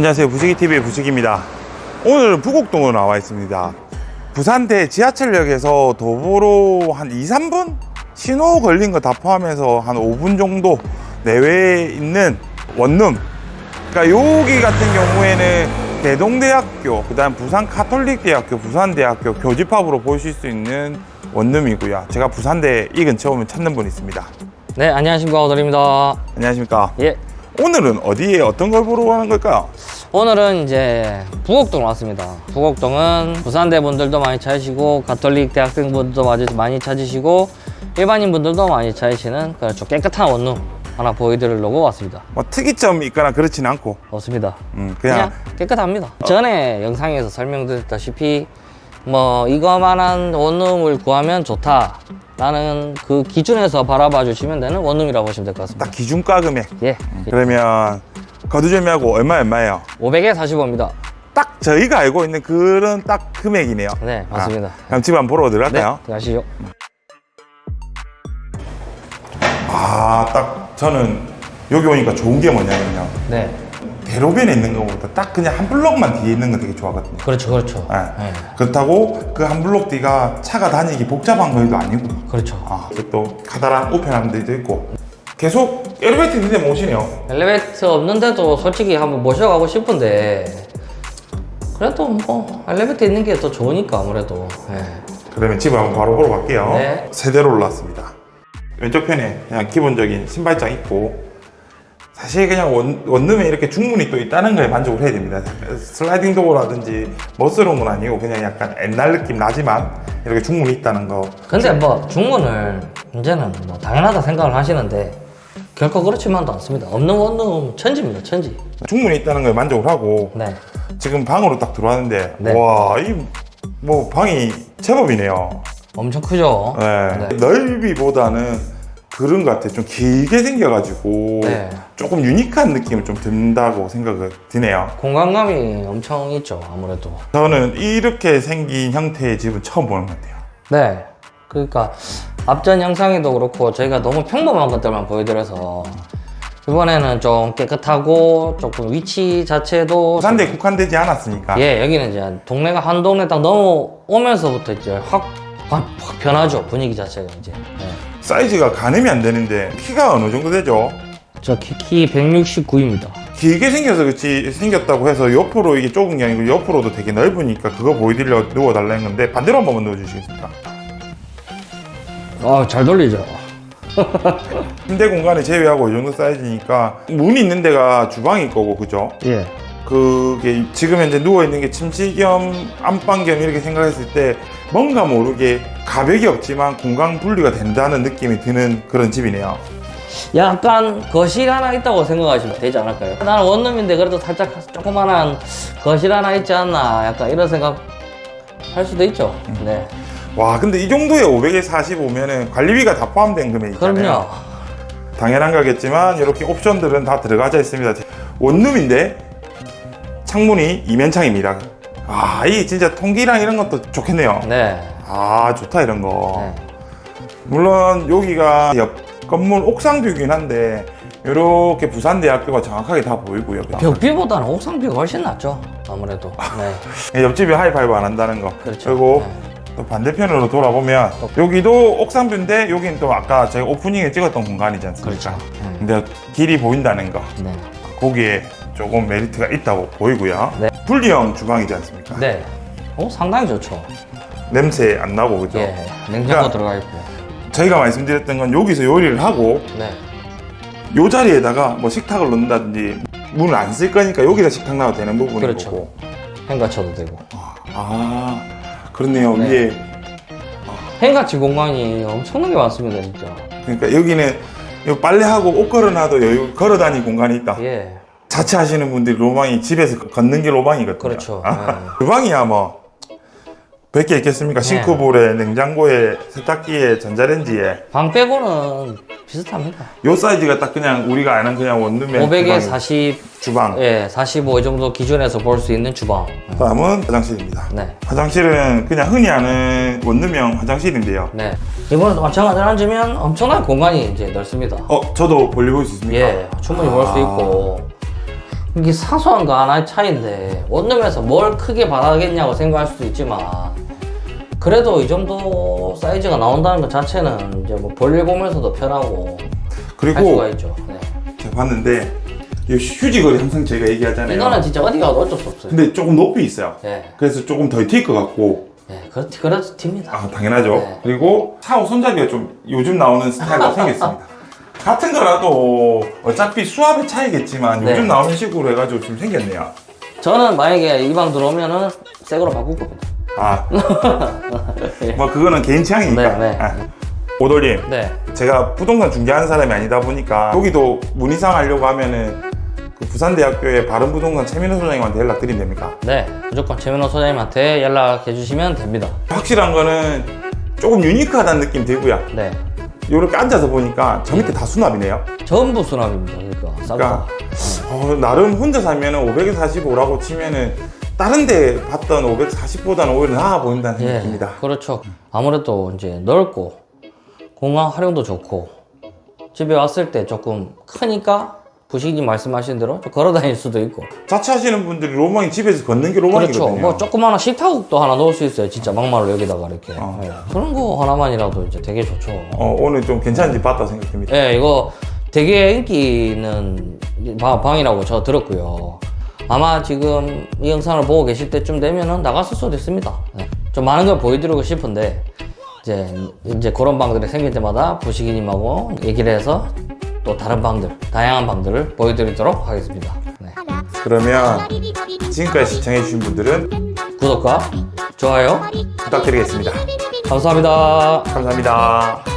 안녕하세요. 부식이TV의 부식입니다. 오늘은 부곡동으로 나와 있습니다. 부산대 지하철역에서 도보로 한 2, 3분? 신호 걸린 거 다 포함해서 한 5분 정도 내외에 있는 원룸. 그러니까 여기 같은 경우에는 대동대학교, 그 다음 부산 카톨릭대학교, 부산대학교 교집합으로 보실 수 있는 원룸이고요. 제가 부산대 이 근처에 오면 찾는 분 있습니다. 네, 안녕하십니까. 오돌입니다. 안녕하십니까. 예. 오늘은 어디에 어떤 걸 보러 가는 걸까요? 오늘은 이제 부곡동 왔습니다. 부곡동은 부산대 분들도 많이 찾으시고, 가톨릭 대학생분들도 많이- 찾으시고, 일반인 분들도 많이 찾으시는 그좀 깨끗한 원룸 하나 보여드리려고 왔습니다. 뭐 특이점이 있거나 그렇진 않고 없습니다. 음, 그냥 그냥 깨끗합니다. 전에 영상에서 설명드렸다시피, 뭐, 이거만한 원룸을 구하면 좋다. 라는 그 기준에서 바라봐 주시면 되는 원룸이라고 보시면 될 것 같습니다. 딱 기준가 금액 예. 그러면 거두절미하고 얼마 얼마예요? 500에 45입니다. 딱 저희가 알고 있는 그런 딱 금액이네요 네, 맞습니다. 아, 그럼 집 한번 보러 네, 들어갈까요? 들어가시죠. 아 딱 저는 여기 오니까 좋은 게 뭐냐면요 네. 대로변에 있는 것보다 딱 그냥 한 블록만 뒤에 있는 거 되게 좋아하거든요 그렇죠, 그렇죠. 네. 네. 그렇다고 그 한 블록 뒤가 차가 다니기 복잡한 거도 아니고 그렇죠. 아, 그리고 또 카다란 우편함 데도 있고 계속 엘리베이터 있는데 못 오시네요 엘리베이터 없는데도 솔직히 한번 모셔가고 싶은데 그래도 뭐 엘리베이터 있는 게 더 좋으니까 아무래도. 네. 그러면 집을 한번 바로 보러 갈게요. 네. 세대로 올랐습니다. 왼쪽 편에 그냥 기본적인 신발장 있고 사실 그냥 원, 원룸에 이렇게 중문이 또 있다는 거에 만족을 해야 됩니다. 슬라이딩 도어라든지 멋스러운 건 아니고 그냥 약간 옛날 느낌 나지만 이렇게 중문이 있다는 거. 근데 뭐 중문을 이제는 뭐 당연하다 생각을 하시는데 결코 그렇지만도 않습니다. 없는 원룸 천지입니다, 천지. 중문이 있다는 거에 만족을 하고 네. 지금 방으로 딱 들어왔는데 네. 와, 이 뭐 방이 제법이네요. 엄청 크죠? 네. 네. 넓이보다는 그런 것 같아요. 좀 길게 생겨가지고 네. 조금 유니크한 느낌을 좀 든다고 생각을 드네요. 공간감이 엄청 있죠, 아무래도. 저는 이렇게 생긴 형태의 집은 처음 보는 것 같아요. 네. 그러니까 앞전 영상에도 그렇고 저희가 너무 평범한 것들만 보여드려서 이번에는 좀 깨끗하고 조금 위치 자체도 부산대 국한되지 않았으니까. 예 여기는 이제 동네가 한 동네 딱 넘어오면서부터 이제 확, 확, 확 변하죠 분위기 자체가 이제 네. 사이즈가 가늠이 안 되는데 키가 어느 정도 되죠? 저 키 키 169입니다 길게 생겨서 그렇지 생겼다고 해서 옆으로 이게 좁은 게 아니고 옆으로도 되게 넓으니까 그거 보여드리려고 누워달라는 건데 반대로 한 번만 누워주시겠습니까? 아 잘 돌리죠 침대 공간을 제외하고 이 정도 사이즈니까 문이 있는 데가 주방일 거고 그죠? 예 그게 지금 현재 누워 있는 게 침실 겸 안방 겸 이렇게 생각했을 때 뭔가 모르게 가벽이 없지만 공간 분리가 된다는 느낌이 드는 그런 집이네요. 약간 거실 하나 있다고 생각하시면 되지 않을까요? 나는 원룸인데 그래도 살짝 조그만한 거실 하나 있지 않나 약간 이런 생각 할 수도 있죠 네 와 근데 이 정도에 500에 45면은 관리비가 다 포함된 금액이잖아요. 그럼요 당연한 거겠지만 이렇게 옵션들은 다 들어가져 있습니다. 원룸인데 창문이 이면창입니다. 아, 이 진짜 통기랑 이런 것도 좋겠네요. 네. 아, 좋다 이런 거. 네. 물론 여기가 옆 건물 옥상 뷰긴 한데 이렇게 부산대학교가 정확하게 다 보이고요. 벽비보다는 옥상비가 훨씬 낫죠. 아무래도. 네. 옆집이 하이파이브 안 한다는 거. 그렇죠. 그리고 네. 또 반대편으로 돌아보면 여기도 옥상뷰인데 여기는 또 아까 저희 오프닝에 찍었던 공간이지 않습니까? 그렇죠. 음. 근데 길이 보인다는 거. 네. 거기에 조금 메리트가 있다고 보이고요. 네. 분리형 주방이지 않습니까? 네. 어, 상당히 좋죠. 냄새 안 나고 그죠? 예. 냉장고 그러니까- 들어가 있고. 저희가 말씀드렸던 건 여기서 요리를 하고 네. 요 자리에다가 뭐 식탁을 넣는다든지 문을 안 쓸 거니까 여기다 식탁 놔도 되는 부분인 그렇죠. 거고. 행가 쳐도 되고. 아 그렇네요. 네. 위에 행가치 공간이 엄청나게 많습니다, 진짜. 그러니까 여기는 요 빨래하고 옷 걸어놔도 여유 걸어다닐 공간이 있다. 예. 자취하시는 분들이 로망이 집에서 걷는 게 로망이거든요. 그렇죠. 아, 주방이야 뭐 100개 있겠습니까? 네. 싱크볼에, 냉장고에, 세탁기에, 전자레인지에 방 빼고는 비슷합니다. 요 사이즈가 딱 그냥 우리가 아는 그냥 원룸의 500에 주방이- 40, 주방. 예, 45이 정도 기준에서 볼 수 있는 주방. 다음은 화장실입니다. 네. 화장실은 그냥 흔히 아는 원룸형 화장실인데요. 네. 이번에도 마찬가지로 앉으면 엄청난 공간이 이제 넓습니다. 어, 저도 볼일 볼수 있습니까? 예, 충분히 볼수 아. 있고 이게 사소한 거 하나의 차이인데 원룸에서 뭘 크게 바라겠냐고 생각할 수도 있지만 그래도 이 정도 사이즈가 나온다는 것 자체는 이제 뭐 볼일 보면서도 편하고 할 그리고 수가 있죠. 네. 제가 봤는데 이 휴지거리 항상 저희가 얘기하잖아요. 이거는 진짜 어디 가도 어쩔 수 없어요. 근데 조금 높이 있어요. 예, 그래서 조금 더튈것 같고 예, 그렇지, 그렇지, 팁니다. 아 당연하죠. 네. 그리고 샤워 손잡이가 좀 요즘 나오는 스타일로 생겼습니다. 같은 거라도 어차피 수압의 차이겠지만 네. 요즘 나오는 식으로 해가지고 좀 생겼네요. 저는 만약에 이 방 들어오면은 새 거로 바꿀 겁니다. 아, 뭐 그거는 개인 취향이니까. 네, 네. 아. 오돌님, 네, 제가 부동산 중개하는 사람이 아니다 보니까 여기도 문의사항 하려고 하면은 그 부산대학교의 바른부동산 최민호 소장님한테 연락 드리면 됩니까? 네, 무조건 최민호 소장님한테 연락해 주시면 됩니다. 확실한 거는 조금 유니크하다는 느낌 들고요. 네, 이렇게 앉아서 보니까 저 밑에 다 수납이네요. 전부 수납입니다. 그러니까 다. 그러니까 어, 나름 혼자 살면은 545라고 치면은 다른 데 봤던 540보다는 오히려 나아 보인다는 예, 생각입니다. 그렇죠. 아무래도 이제 넓고 공간 활용도 좋고 집에 왔을 때 조금 크니까 부식이 말씀하신 대로 좀 걸어 다닐 수도 있고 자취하시는 분들이 로망이 집에서 걷는 게 그렇죠. 로망이거든요. 뭐 조그마한 식탁도 하나 넣을 수 있어요. 진짜 막말로 여기다가 이렇게 어. 예, 그런 거 하나만이라도 이제 되게 좋죠. 어, 오늘 좀 괜찮은 집 봤다 생각됩니다. 예, 이거 되게 인기 있는 바- 방이라고 저 들었고요. 아마 지금 이 영상을 보고 계실 때쯤 되면은 나갔을 수도 있습니다. 예, 좀 많은 걸 보여드리고 싶은데 이제 이제 그런 방들이 생길 때마다 부식이님하고 얘기를 해서 또 다른 방들, 다양한 방들을 보여드리도록 하겠습니다. 네. 그러면 지금까지 시청해주신 분들은 구독과 좋아요 부탁드리겠습니다. 감사합니다. 감사합니다.